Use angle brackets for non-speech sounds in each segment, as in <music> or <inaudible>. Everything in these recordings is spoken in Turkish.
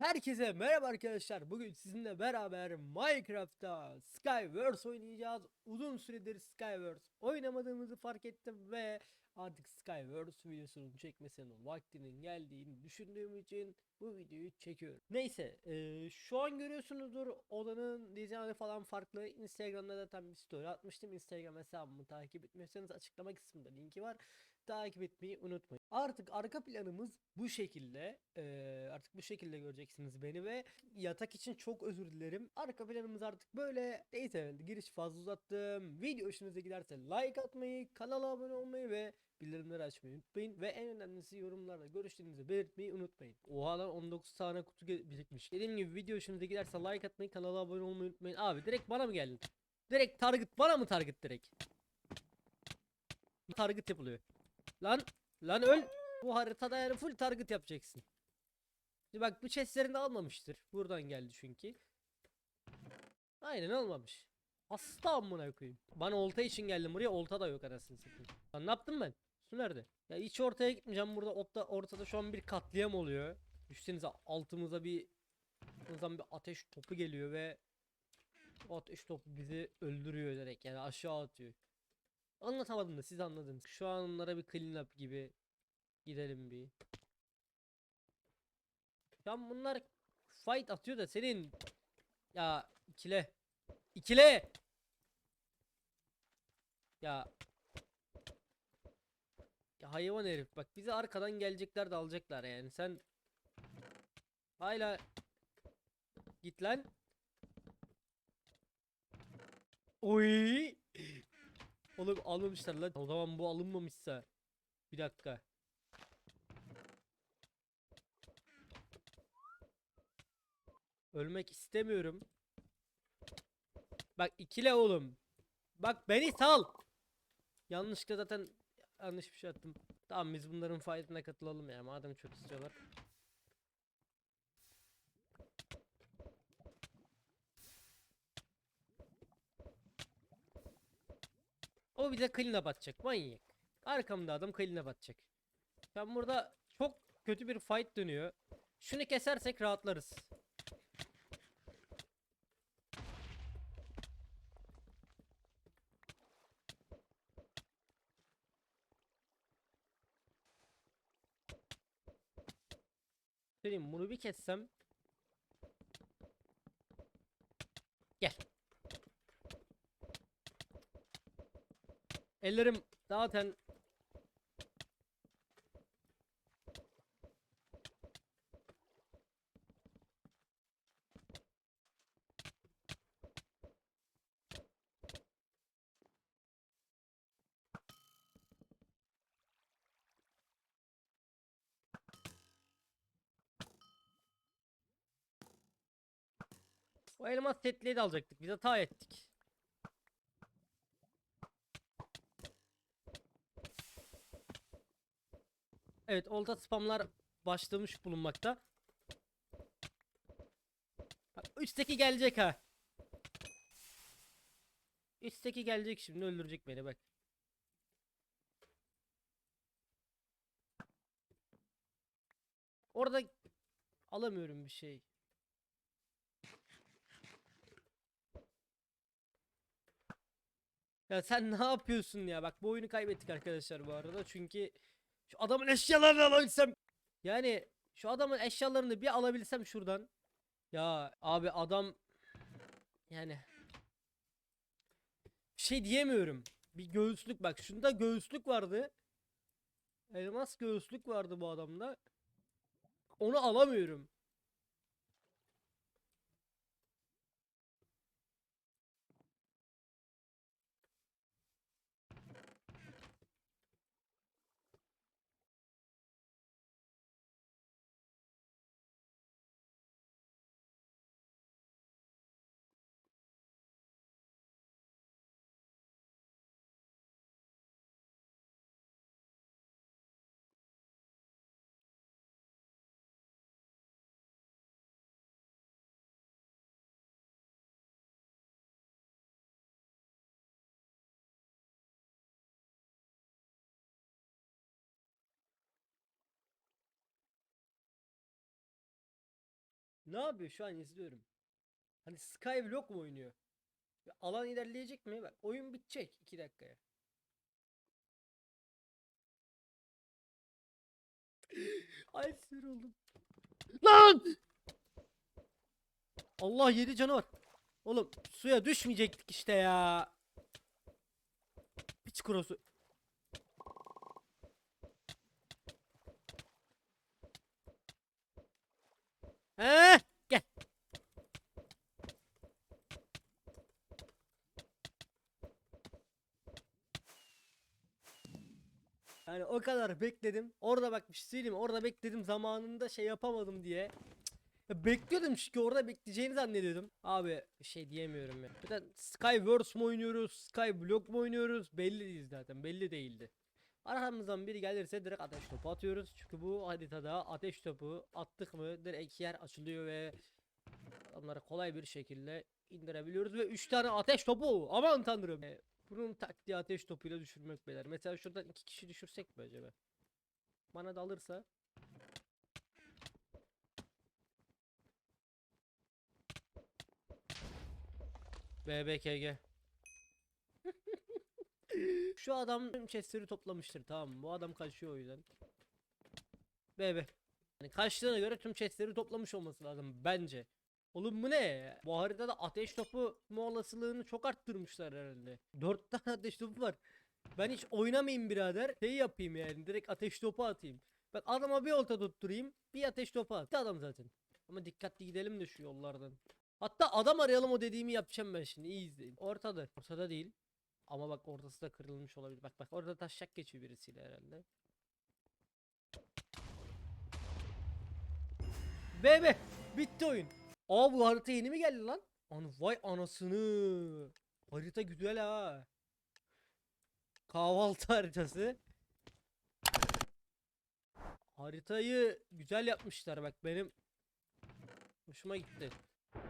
Herkese merhaba arkadaşlar. Bugün sizinle beraber Minecraft'ta Skywars oynayacağız. Uzun süredir Skywars oynamadığımızı fark ettim ve artık Skywars videosunun çekmesinin vaktinin geldiğini düşündüğüm için bu videoyu çekiyorum. Neyse, eee, şu an görüyorsunuzdur odanın dizaynı falan farklı. Instagram'da zaten bir story atmıştım. Instagram hesabımı takip etmiyorsanız açıklama kısmında linki var. Takip etmeyi unutmayın. Artık arka planımız bu şekilde. Eee, artık bu şekilde göreceksiniz beni ve yatak için çok özür dilerim. Arka planımız artık böyle. Neyse giriş fazla uzattım. Video hoşunuza giderse like atmayı, kanala abone olmayı ve bildirimleri açmayı unutmayın. Ve en önemlisi yorumlarda görüşlerinizi belirtmeyi unutmayın. Oha lan 19 tane kutu birikmiş. Dediğim gibi video hoşunuza giderse like atmayı, kanala abone olmayı unutmayın. Abi direkt bana mı geldin? Direkt target bana mı target direkt? Target yapılıyor. Lan lan öl. Bu haritada yani full target yapacaksın. Şimdi bak bu chestlerini almamıştır. Buradan geldi çünkü. Aynen almamış. Hasta amına koyayım. Bana olta için geldim buraya. Olta da yok anasını satayım. Lan ne yaptım ben? Su nerede? Ya hiç ortaya gitmeyeceğim. Burada orta, ortada şu an bir katliam oluyor. Düşünsenize altımıza bir altımızdan bir ateş topu geliyor ve o ateş topu bizi öldürüyor direkt. Yani aşağı atıyor. Anlatamadım da siz anladınız. Şu an onlara bir clean up gibi gidelim bir. An bunlar fight atıyor da senin ya ikile ikile ya ya hayvan herif bak bizi arkadan gelecekler de alacaklar yani sen hala git lan Oy Oğlum almamışlar lan. O zaman bu alınmamışsa. Bir dakika. Ölmek istemiyorum. Bak ikile oğlum. Bak beni sal. Yanlışlıkla zaten yanlış bir şey attım. Tamam biz bunların fight'ına katılalım ya madem çok istiyorlar. O bize clean up atacak manyak. Arkamda adam clean up atacak. Ben burada çok kötü bir fight dönüyor. Şunu kesersek rahatlarız. Söyleyeyim bunu bir kessem. Gel. Ellerim zaten O elmas setliği de alacaktık. Biz hata ettik. Evet, olta spamlar başlamış bulunmakta. Bak, Üstteki gelecek ha. Üstteki gelecek şimdi öldürecek beni bak. Orada alamıyorum bir şey. Ya sen ne yapıyorsun ya? Bak bu oyunu kaybettik arkadaşlar bu arada. Çünkü şu adamın eşyalarını alabilsem. Yani şu adamın eşyalarını bir alabilsem şuradan. Ya abi adam yani şey diyemiyorum. Bir göğüslük bak şunda göğüslük vardı. Elmas göğüslük vardı bu adamda. Onu alamıyorum. Ne yapıyor şu an izliyorum. Hani Skyblock mu oynuyor? Ya alan ilerleyecek mi? Bak oyun bitecek 2 dakikaya. <laughs> Ay sinir oldum. Lan! Allah yedi canı var. Oğlum suya düşmeyecektik işte ya. Piç kurosu. Yani o kadar bekledim. Orada bak bir şey söyleyeyim mi? Orada bekledim zamanında şey yapamadım diye. Ya bekliyordum çünkü orada bekleyeceğini zannediyordum. Abi şey diyemiyorum ya. Bir de Skyverse mu oynuyoruz? Skyblock mu oynuyoruz? Belli değil zaten. Belli değildi. Aramızdan biri gelirse direkt ateş topu atıyoruz. Çünkü bu haritada ateş topu attık mı direkt yer açılıyor ve onları kolay bir şekilde indirebiliyoruz ve 3 tane ateş topu. Aman tanrım. E, bunun taktiği ateş topuyla düşürmek beyler. Mesela şuradan iki kişi düşürsek mi acaba? Bana da alırsa. BBKG. Şu adam tüm chestleri toplamıştır tamam? Bu adam kaçıyor o yüzden. BB. Yani kaçtığına göre tüm chestleri toplamış olması lazım bence. Oğlum bu ne? Bu haritada ateş topu mu olasılığını çok arttırmışlar herhalde. 4 tane ateş topu var. Ben hiç oynamayayım birader. Şey yapayım yani direkt ateş topu atayım. Bak adama bir olta tutturayım. Bir ateş topu at. Adam zaten. Ama dikkatli gidelim de şu yollardan. Hatta adam arayalım o dediğimi yapacağım ben şimdi. İyi izleyin. Ortada. Ortada değil. Ama bak ortası da kırılmış olabilir. Bak bak orada taşak geçiyor birisiyle herhalde. Bebe bitti oyun. Aa bu harita yeni mi geldi lan? An vay anasını. Harita güzel ha. Kahvaltı <laughs> haritası. Haritayı güzel yapmışlar bak benim hoşuma gitti.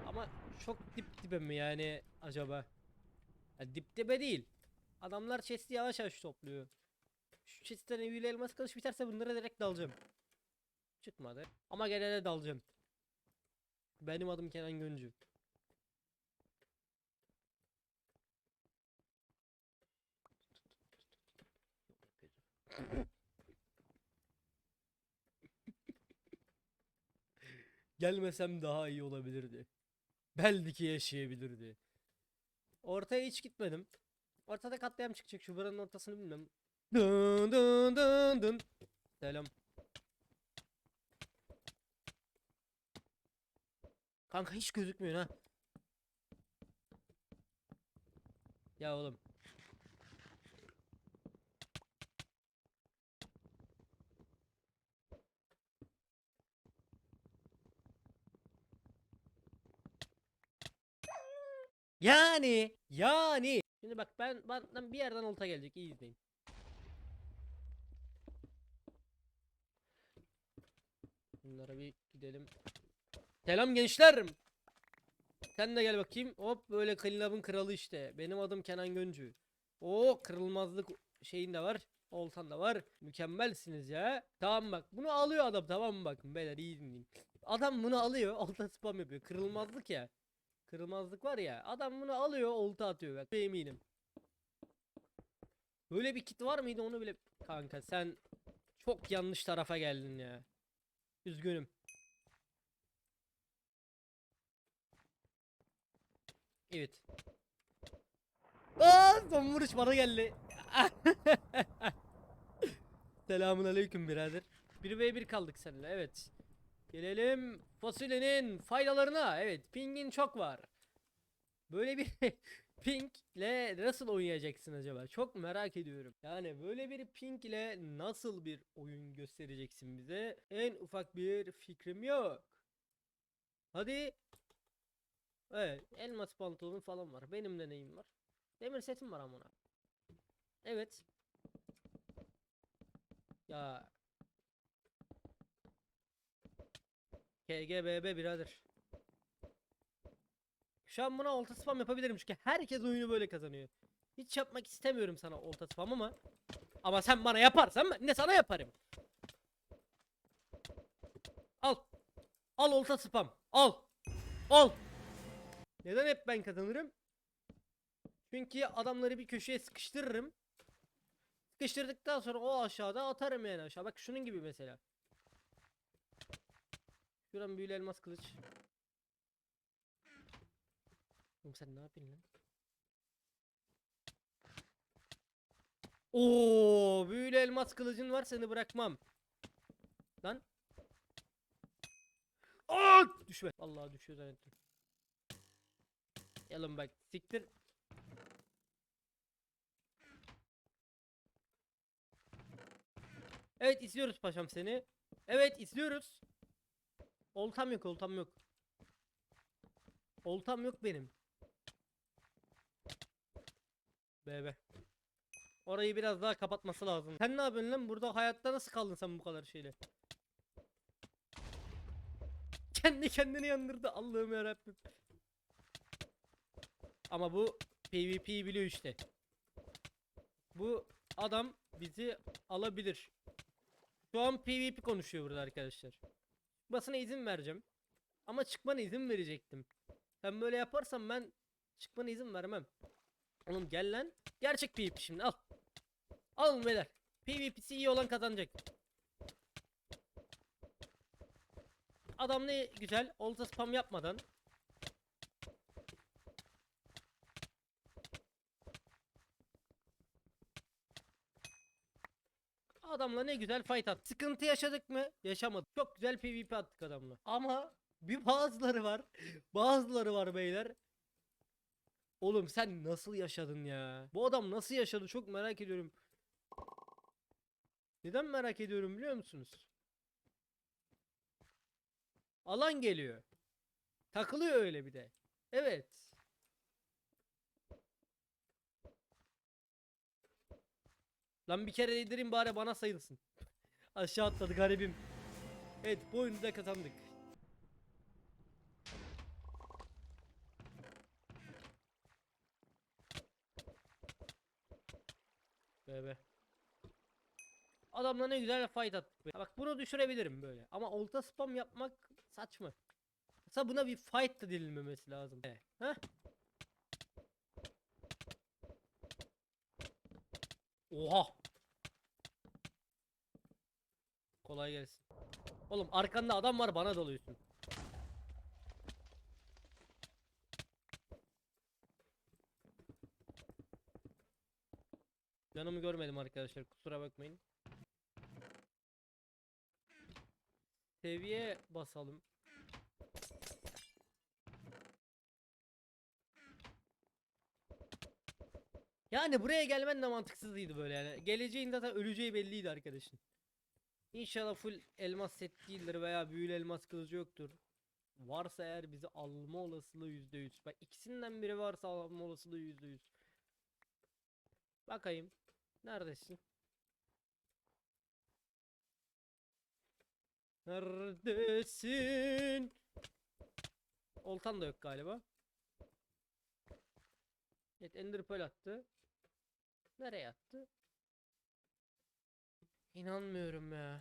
Ama çok dip dibe mi yani acaba? Ya dip dibe değil. Adamlar chest'i yavaş yavaş topluyor. Şu chest'ten eviyle elmas kılıç biterse bunlara direkt dalacağım. Çıkmadı. Ama gene de dalacağım. Benim adım Kenan Göncü. Gelmesem daha iyi olabilirdi. Belki yaşayabilirdi. Ortaya hiç gitmedim. Ortada katliam çıkacak şu buranın ortasını bilmem. Dın dın dın dın. Selam. Kanka hiç gözükmüyor ha. Ya oğlum. Yani, yani. Şimdi bak ben benden bir yerden olta gelecek. iyi izleyin. Bunlara bir gidelim. Selam gençler. Sen de gel bakayım. Hop böyle Klinab'ın kralı işte. Benim adım Kenan Göncü. O kırılmazlık şeyin de var. Oltan da var. Mükemmelsiniz ya. Tamam bak. Bunu alıyor adam tamam mı bakın beyler iyi dinleyin. Adam bunu alıyor. <laughs> Olta spam yapıyor. Kırılmazlık ya. Kırılmazlık var ya. Adam bunu alıyor olta atıyor bak. Eminim. Böyle bir kit var mıydı onu bile. Kanka sen çok yanlış tarafa geldin ya. Üzgünüm. Evet. Aa, son vuruş bana geldi. <laughs> Selamun aleyküm birader. 1v1 kaldık seninle evet. Gelelim fasulyenin faydalarına. Evet pingin çok var. Böyle bir <laughs> ping ile nasıl oynayacaksın acaba? Çok merak ediyorum. Yani böyle bir ping ile nasıl bir oyun göstereceksin bize? En ufak bir fikrim yok. Hadi. Evet elmas pantolon falan var. Benim de neyim var? Demir setim var amına. Evet. Ya KGBB birader. Şu an buna olta spam yapabilirim çünkü herkes oyunu böyle kazanıyor. Hiç yapmak istemiyorum sana olta spam ama ama sen bana yaparsan ben de sana yaparım. Al. Al olta spam. Al. Al. Neden hep ben kazanırım? Çünkü adamları bir köşeye sıkıştırırım. Sıkıştırdıktan sonra o aşağıda atarım yani aşağı. Bak şunun gibi mesela. Şuran büyülü elmas kılıç. Oğlum sen ne yapıyorsun lan? Oo, büyülü elmas kılıcın var seni bırakmam. Lan. Aa, düşme. Vallahi düşüyor zannettim. Yalın bak siktir. Evet izliyoruz paşam seni. Evet izliyoruz. Oltam yok oltam yok. Oltam yok benim. Bebe. Orayı biraz daha kapatması lazım. Sen ne yapıyorsun lan? Burada hayatta nasıl kaldın sen bu kadar şeyle? Kendi kendini yandırdı Allah'ım yarabbim. Ama bu PvP'yi biliyor işte. Bu adam bizi alabilir. Şu an PvP konuşuyor burada arkadaşlar. Çıkmasına izin vereceğim. Ama çıkmana izin verecektim. Sen böyle yaparsan ben çıkmana izin vermem. Oğlum gel lan. Gerçek PvP şimdi al. Alın beyler. PvP'si iyi olan kazanacak. Adam ne güzel. Olta spam yapmadan. Adamla ne güzel fight attık. Sıkıntı yaşadık mı? Yaşamadık. Çok güzel PvP attık adamla. Ama bir bazıları var. <laughs> Bazıları var beyler. Oğlum sen nasıl yaşadın ya? Bu adam nasıl yaşadı çok merak ediyorum. Neden merak ediyorum biliyor musunuz? Alan geliyor. Takılıyor öyle bir de. Evet. Lan bir kere yedireyim bari bana sayılsın. <laughs> Aşağı atladı garibim. Evet bu oyunu da kazandık. Bebe. Adamla ne güzel fight attık. be. Bak bunu düşürebilirim böyle. Ama olta spam yapmak saçma. Mesela buna bir fight da denilmemesi lazım. E, Heh. Oha. Kolay gelsin. Oğlum arkanda adam var bana dalıyorsun. Canımı görmedim arkadaşlar kusura bakmayın. Seviye basalım. Yani buraya gelmen de mantıksızıydı böyle yani. Geleceğin zaten öleceği belliydi arkadaşın. İnşallah full elmas set değildir veya büyülü elmas kılıcı yoktur. Varsa eğer bizi alma olasılığı %100. Bak ikisinden biri varsa alma olasılığı %100. Bakayım. Neredesin? Neredesin? Oltan da yok galiba. Evet Ender Pearl attı. Nereye attı? İnanmıyorum ya.